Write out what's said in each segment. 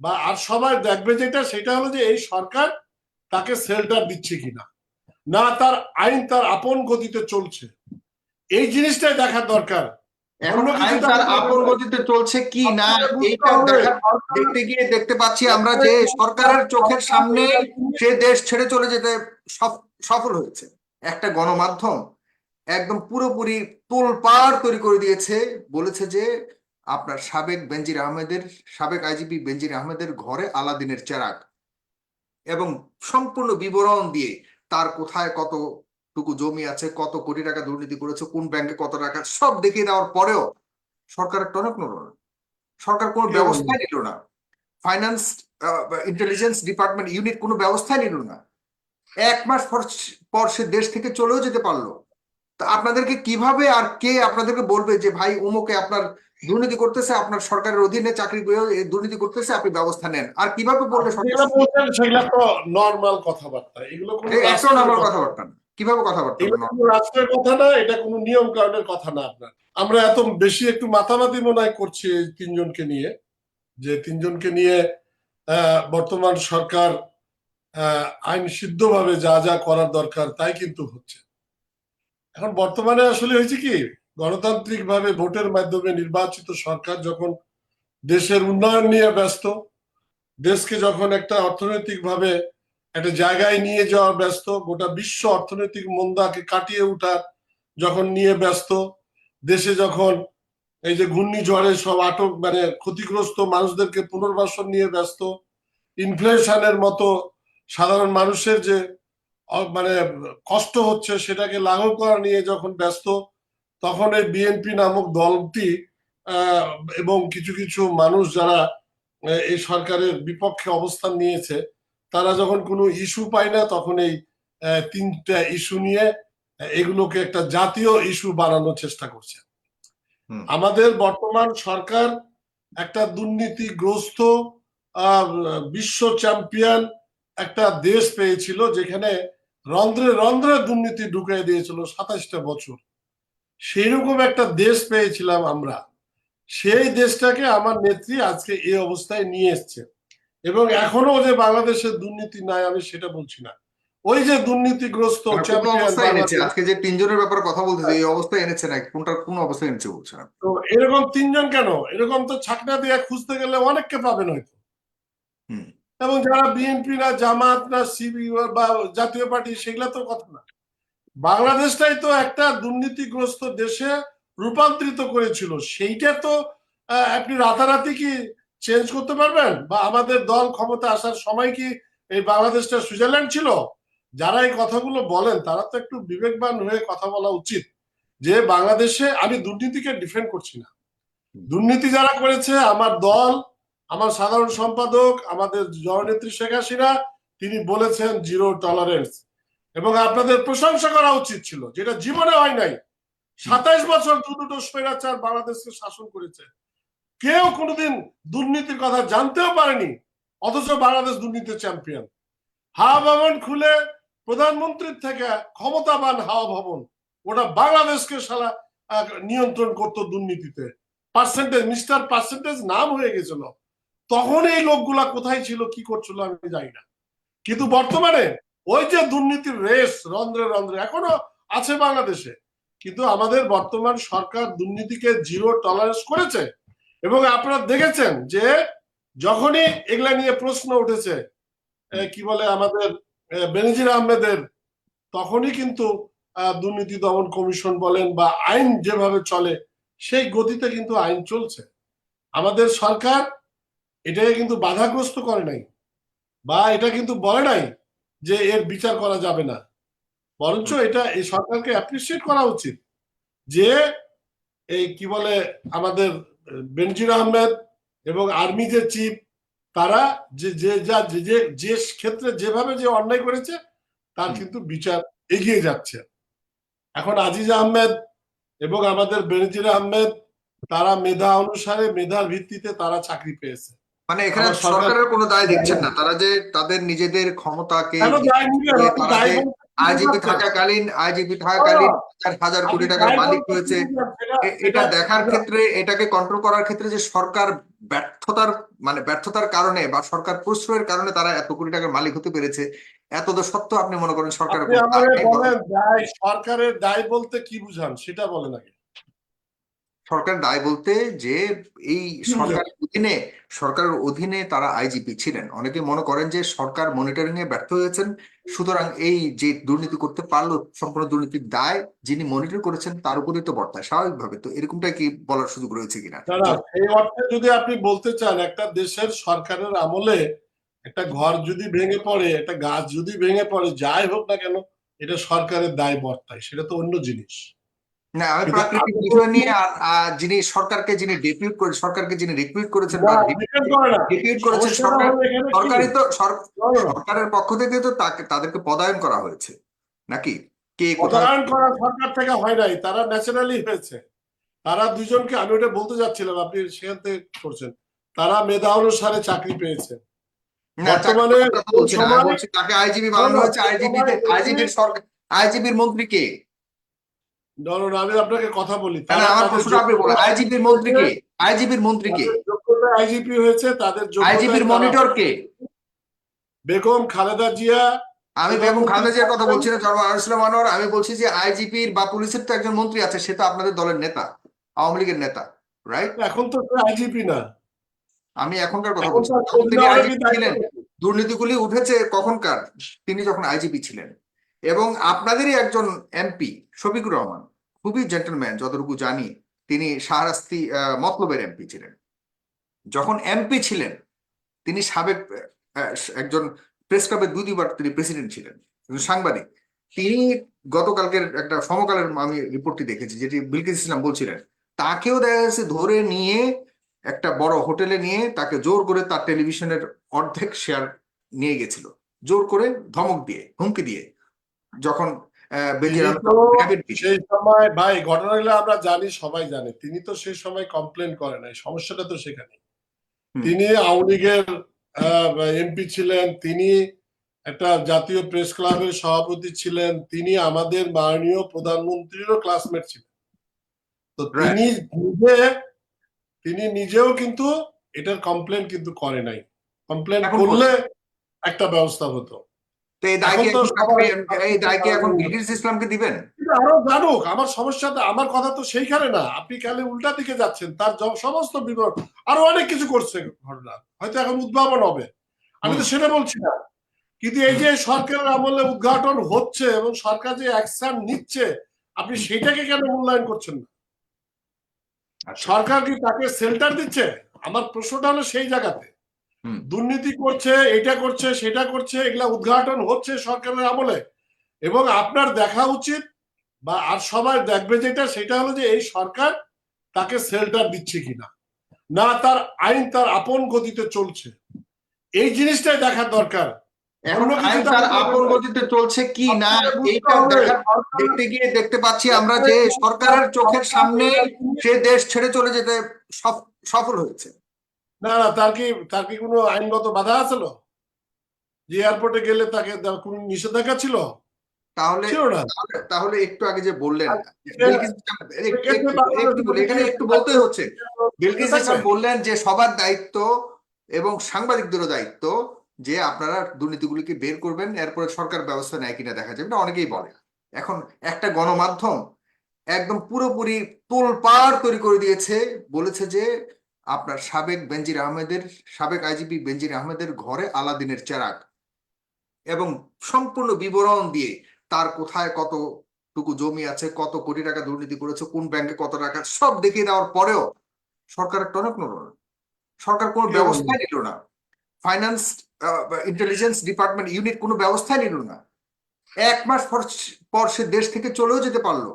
বা আর সবাই দেখবে যেটা সেটা হলো যে এই সরকার তাকে শেল্টার দিচ্ছে কিনা। না তার আইন তার আপন গতিতে চলছে। এই জিনিসটাই দেখার দরকার। আপন গতিতে চলছে কি না এইটা দেখতে গিয়ে দেখতে পাচ্ছি আমরা যে সরকারের চোখের সামনে সে দেশ ছেড়ে চলে যেতে সফ- সফল হয়েছে। একটা গণমাধ্যম একদম পুরোপুরি তোলপাড় তৈরি করে দিয়েছে বলেছে যে আপনার সাবেক বেনজির আহমেদের সাবেক আইজিপি বেনজির আহমেদের ঘরে আলাদিনের চেরাগ এবং সম্পূর্ণ বিবরণ দিয়ে তার কোথায় কতটুকু জমি আছে কত কোটি টাকা দুর্নীতি করেছে কোন ব্যাংকে কত টাকা সব দেখিয়ে দেওয়ার পরেও সরকারের টনক নড়ল না। সরকার কোনো কেউ ব্যবস্থাই নিল না। ফাইন্যান্স ইন্টেলিজেন্স ডিপার্টমেন্ট ইউনিট কোনো ব্যবস্থাই নিল না। এক মাস পর পর সে দেশ থেকে চলেও যেতে পারল। তা আপনাদেরকে কীভাবে আর কে আপনাদেরকে বলবে যে ভাই অমুকে আপনার দুর্নীতি করতেছে আপনার সরকারের অধীনে চাকরি দুর্নীতি করতেছে আপনি ব্যবস্থা নেন। আর কীভাবে বললে সেগুলো তো নর্মাল কথাবার্তা। এগুলো না। কীভাবে কথাবার্তা রাষ্ট্রের কথা না এটা কোনো নিয়ম কানুনের কথা না আপনার। আমরা এত বেশি একটু মাতামাতি মনে হয় করছি এই তিনজনকে নিয়ে যে তিনজনকে নিয়ে আহ, বর্তমান সরকার আইন সিদ্ধভাবে যা যা করার দরকার তাই কিন্তু হচ্ছে। এখন বর্তমানে আসলে হয়েছে কি গণতান্ত্রিক ভাবে ভোটের মাধ্যমে নির্বাচিত সরকার যখন দেশের উন্নয়ন নিয়ে ব্যস্ত, দেশকে যখন একটা অর্থনৈতিক ভাবে একটা জায়গায় নিয়ে যাওয়ার ব্যস্ত, গোটা বিশ্ব অর্থনৈতিক মন্দাকে কাটিয়ে ওঠার যখন নিয়ে ব্যস্ত, দেশে যখন এই যে ঘূর্ণিঝড়ে সব আটক মানে ক্ষতিগ্রস্ত মানুষদেরকে পুনর্বাসন নিয়ে ব্যস্ত, ইনফ্লেশনের মতো সাধারণ মানুষের যে মানে কষ্ট হচ্ছে সেটাকে লাঘব করা নিয়ে যখন ব্যস্ত তখন এই বিএনপি নামক দলটি আহ, এবং কিছু কিছু মানুষ যারা এই সরকারের বিপক্ষে অবস্থান নিয়েছে তারা যখন কোনো ইস্যু পায় না তখন এই তিনটা ইস্যু নিয়ে এগুলোকে একটা জাতীয় ইস্যু বানানোর চেষ্টা করছে। আমাদের বর্তমান সরকার একটা দুর্নীতিগ্রস্ত বিশ্ব চ্যাম্পিয়ন একটা দেশ পেয়েছিল যেখানে রন্ধ্রে রন্ধ্রে দুর্নীতি ঢুকিয়ে দিয়েছিল সাতাশটা বছর। সেইরকম একটা দেশ পেয়েছিলাম আমরা। সেই দেশটাকে আমার নেত্রী আজকে এই অবস্থায় নিয়ে এসছে। এবং এখনও যে বাংলাদেশের দুর্নীতি নাই আমি সেটা বলছি না। ওই যে দুর্নীতিগ্রস্ত মানে আজকে যে তিনজনের ব্যাপারে কথা বলতেছে এই অবস্থায় এনেছে না কোনটা কোন অবস্থায় এনেছে বলছে না? তো এরকম তিনজন কেন? এরকম তো ছাকনা দিয়ে খুঁজতে গেলে অনেককে পাবেন হয়তো। এবং যারা বিএনপি না জামাত না সিবি বা জাতীয় পার্টি সেগুলা তো কথা না। বাংলাদেশটাই তো একটা দুর্নীতিগ্রস্ত দেশে রূপান্তরিত করেছিল। সেইটা তো আপনি রাতারাতি কি চেঞ্জ করতে পারবেন? বা আমাদের দল ক্ষমতা আসার সময় কি এই বাংলাদেশটা সুইজারল্যান্ড ছিল? যারা এই কথাগুলো বলেন, তারা তো একটু বিবেকবান হয়ে কথা বলা উচিত যে বাংলাদেশে আমি দুর্নীতিকে ডিফেন্ড করছি না। দুর্নীতি যারা করেছে, আমার দল, আমার সাধারণ সম্পাদক, আমাদের জননেত্রী শেখ হাসিনা, তিনি বলেছেন জিরো টলারেন্স এবং আপনাদের প্রশংসা করা উচিত ছিল, যেটা জীবনে হয় নাই। সাতাইশ বছর দু দুটো স্বৈরাচার বাংলাদেশকে শাসন করেছে। কেউ কোনোদিন দুর্নীতির কথা জানতেও পারেনি, অথচ বাংলাদেশ দুর্নীতির চ্যাম্পিয়ন হাওয়া ভবন খুলে প্রধানমন্ত্রীর থেকে ক্ষমতাবান হাওয়া ভবন, ওটা বাংলাদেশকে সারা নিয়ন্ত্রণ করতো দুর্নীতিতে। পার্সেন্টেজ, মিস্টার পার্সেন্টেজ নাম হয়ে গেছিল। তখন এই লোকগুলা কোথায় ছিল, কি করছিল আমি জানি না। কিন্তু বর্তমানে ওই যে দুর্নীতির রেস রন্ধ্রে রন্ধ্রে, এখনও আছে বাংলাদেশে। কিন্তু আমাদের বর্তমান সরকার দুর্নীতিকে জিরো টলারেন্স করেছে এবং আপনারা দেখেছেন যে যখনই এগুলা নিয়ে প্রশ্ন উঠেছে কি বলে আমাদের বেনজির আহমেদের, তখনই কিন্তু দুর্নীতি দমন কমিশন বলেন বা আইন যেভাবে চলে, সেই গতিতে কিন্তু আইন চলছে। আমাদের সরকার এটাকে কিন্তু বাধাগ্রস্ত করে নাই বা এটা কিন্তু বলে নাই যে এর বিচার করা যাবে না। বরঞ্চ এটা এই সরকারকে অ্যাপ্রিসিয়েট করা উচিত যে এই কি বলে আমাদের বেনজির আহমেদ এবং আর্মি যে চিফ তারা যে যে যা যে যে যে ক্ষেত্রে যেভাবে যে অন্যায় করেছে তার কিন্তু বিচার এগিয়ে যাচ্ছে। এখন আজিজ আহমেদ এবং আমাদের বেনজির আহমেদ তারা মেধা অনুসারে মেধার ভিত্তিতে তারা চাকরি পেয়েছে। মানে এখানে সরকারের কোনো দায় দেখছেন না। তারা যে তাদের নিজেদের ক্ষমতাকে আইজিপি থাকাকালীন আইজিপি থাকাকালীন হাজার কোটি টাকার মালিক হয়েছে এটা দেখার ক্ষেত্রে এটাকে কন্ট্রোল করার ক্ষেত্রে যে সরকার ব্যর্থতার মানে ব্যর্থতার কারণে বা সরকার প্রশ্রয়ের কারণে তারা এত কোটি টাকার মালিক হতে পেরেছে এত তো সত্ত্বেও আপনি মনে করেন সরকারের সরকারের দায় বলতে কি বুঝান? সেটা বলেন আগে। সরকার দায় বলতে যে এই সরকারের অধীনে সরকারের অধীনে তারা আইজিপি ছিলেন। অনেকে মনে করেন যে সরকার মনিটরিং এ ব্যর্থ হয়েছেন। সুতরাং এই যে দুর্নীতি করতে পারল সম্পূর্ণ দুর্নীতির দায় যিনি মনিটর করেছেন তার উপরেই তো বর্তায় স্বাভাবিকভাবে। তো এরকমটা কি বলার সুযোগ রয়েছে কিনা? এই অর্থে যদি আপনি বলতে চান একটা দেশের সরকারের আমলে একটা ঘর যদি ভেঙে পড়ে একটা গাছ যদি ভেঙে পড়ে যাই হোক না কেন এটা সরকারের দায় বর্তায়। সেটা তো অন্য জিনিস। না আমি প্রাকৃতিক বিষয় নিয়ে যিনি সরকারকে যিনি ডেপিউট করে সরকারকে যিনি রিক্রুট করেছেন বা। ডেপিউট করেছেন সরকার সরকারই তো। সরকারের পক্ষ থেকে তো তাকে তাদেরকে পদায়ন করা হয়েছে। নাকি? কে পদায়ন করা সরকার থেকে হয় নাই তারা ন্যাচারালি হয়েছে। তারা দুজনকে আমি ওটা বলতে যাচ্ছিলাম আপনি সেখান থেকে করছেন। তারা মেধা অনুসারে চাকরি পেয়েছে। বর্তমানে তাকে আইজিবি বানানো হয়েছে আইজিবি আইজিবির সরকার আইজিবির মন্ত্রী কে? ধরুন আমি আপনাকে কথা বলি। আমার প্রশ্নটা আপনি বলেন। আইজিবির মন্ত্রী কে? আইজিবির মন্ত্রী কে? যোগ্যতা আইজিপি হয়েছে তাদের তারা- মনিটর কে? বেগম খালেদা জিয়া। আমি বেগম খালেদা জিয়ার কথা বলছি না জনাব আনোয়ার। আমি বলছি যে আইজিপির বা পুলিশের তো একজন মন্ত্রী আছে সে তো আপনাদের দলের নেতা আওয়ামী লীগের নেতা রাইট এখন তো আইজিপি না। আমি এখনকার কথা বলছি তিনি আইজিপি ছিলেন? দুর্নীতিগুলি উঠেছে কখনকার তিনি যখন আইজিপি ছিলেন? এবং আপনাদেরই একজন এমপি, শফিকুর রহমান, খুবই জেন্টলম্যান যতটুকু জানি, তিনি শাহরাস্তি মতলবের এমপি ছিলেন। যখন এমপি ছিলেন, তিনি সাবেক একজন প্রেস ক্লাবের দুই দুইবার তিনি প্রেসিডেন্ট ছিলেন সাংবাদিক। তিনি গতকালকের একটা সমকালের আমি রিপোর্টটি দেখেছি, যেটি বিলকিস ইসলাম বলছিলেন, তাকেও দেখা যাচ্ছে ধরে নিয়ে, একটা বড় হোটেলে নিয়ে তাকে জোর করে তার টেলিভিশনের অর্ধেক শেয়ার নিয়ে গেছিল। জোর করে ধমক দিয়ে, হুমকি দিয়ে। যখন। সেই সময় ভাই ঘটনাগুলো আমরা জানি সবাই জানে। তিনি তো সেই সময় কমপ্লেন করে নাই সমস্যাটা তো সেখানে। তিনি আওয়ামী লীগের এমপি ছিলেন তিনি একটা জাতীয় প্রেস ক্লাবের সভাপতি ছিলেন তিনি আমাদের মাননীয় প্রধানমন্ত্রীরও ক্লাসমেট ছিলেন। তো তিনি নিজে তিনি নিজেও কিন্তু এটার কমপ্লেন কিন্তু করে নাই। কমপ্লেন করলে একটা ব্যবস্থা হতো। তো এই দায় কি তো এখন সবাই- আপনি- এই দায় কি এখন বিলকিস ইসলামকে দিবেন? আরও জানুক আমার সমস্যাটা আমার কথা তো সেইখানে না। আপনি খালি উল্টা দিকে যাচ্ছেন তার সমস্ত বিবরণ আরও অনেক কিছু করছে ঘটনা। হয়তো এখন উদ্ভাবন হবে। আমি তো সেটা বলছি না। কিন্তু এই যে সরকারের আমলে উদ্ঘাটন হচ্ছে এবং সরকার যে অ্যাকশন নিচ্ছে আপনি সেটাকে কেন মূল্যায়ন করছেন না? আচ্ছা। সরকার কি তাকে সেল্টার দিচ্ছে? আমার প্রশ্নটা হলো সেই জায়গাতে। দুর্নীতি করছে এটা করছে সেটা করছে এগুলা উদ্ঘাটন হচ্ছে সরকারের আমলে। এবং আপনার দেখা উচিত বা আর সবাই দেখবে যেটা সেটা হলো যে এই সরকার তাকে সেল্টার দিচ্ছে কিনা। না তার আইন তার আপন গতিতে চলছে। এই জিনিসটাই দেখার দরকার। এখন আইন তার আপন গতিতে চলছে কি না এইটা দেখতে গিয়ে দেখতে পাচ্ছি আমরা যে সরকারের চোখের সামনে সে দেশ ছেড়ে চলে যেতে সফ- সফল হয়েছে। না না তার কি তার কি কোনো আইনগত বাধা আছিল যে এয়ারপোর্টে গেলে তাকে কোনো নিষেধাজ্ঞা ছিল? তাহলে তাহলে- একটু আগে যে বললেন আচ্ছা, এখানে একটু বলতেই হচ্ছে। বিলকিস বললেন যে সবার দায়িত্ব এবং সাংবাদিকদেরও দায়িত্ব যে আপনারা দুর্নীতিগুলিকে বের করবেন এরপরে সরকার ব্যবস্থা নেয় কিনা দেখা যাবে। এটা অনেকেই বলে। এখন একটা গণমাধ্যম একদম পুরোপুরি তোলপাড় তৈরি করে দিয়েছে বলেছে যে আপনার সাবেক বেনজির আহমেদের সাবেক আইজিপি বেনজির আহমেদের ঘরে আলাদিনের চেরাক এবং সম্পূর্ণ বিবরণ দিয়ে তার কোথায় কতটুকু জমি আছে কত কোটি টাকা দুর্নীতি করেছে কোন ব্যাংকে কত টাকা সব দেখিয়ে দেওয়ার পরেও সরকারের টনক নড়ল না। সরকার কোনো কে ব্যবস্থাই নিল না। ফাইন্যান্স ইন্টেলিজেন্স ডিপার্টমেন্ট ইউনিট কোনো ব্যবস্থাই নিল না। এক মাস পর সে দেশ থেকে চলেও যেতে পারল।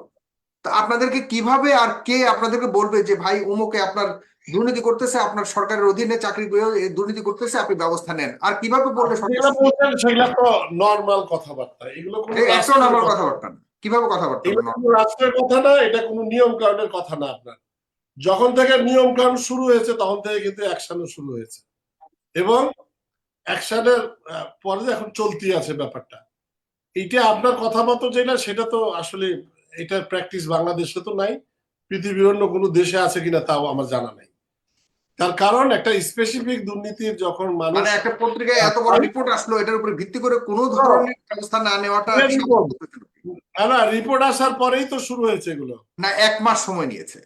আপনাদেরকে কীভাবে আর কে আপনাদেরকে বলবে যে ভাই অমুকে আপনার দুর্নীতি করতেছে আপনার সরকারের অধীনে চাকরি দুর্নীতি করতেছে আপনি ব্যবস্থা নেন আর কীভাবে সেগুলো তো নর্মাল কথাবার্তা। এগুলো একশো কথা- কথাবার্তা না। কীভাবে কথাবার্তা বলব? রাষ্ট্রের কথা না এটা কোনো নিয়ম কানুনের কথা না আপনার। যখন থেকে নিয়ম কানুন শুরু হয়েছে তখন থেকে কিন্তু অ্যাকশনও শুরু হয়েছে। এবং অ্যাকশনের পরে এখন চলতি আছে ব্যাপারটা এইটা আপনার কথা মতো যেটা সেটা তো আসলে এটার প্র্যাকটিস বাংলাদেশে তো নাই পৃথিবীর অন্য কোনো দেশে আছে কিনা তাও আমার জানা নাই। তার কারণ একটা স্পেসিফিক দুর্নীতির যখন মানুষ মানে একটা পত্রিকায় এত বড় রিপোর্ট আসলো এটার উপরে ভিত্তি করে কোনো ধরনের ব্যবস্থা না নেওয়াটা না, না রিপোর্ট আসার পরেই তো শুরু হয়েছে এগুলো। না এক মাস সময় নিয়েছে।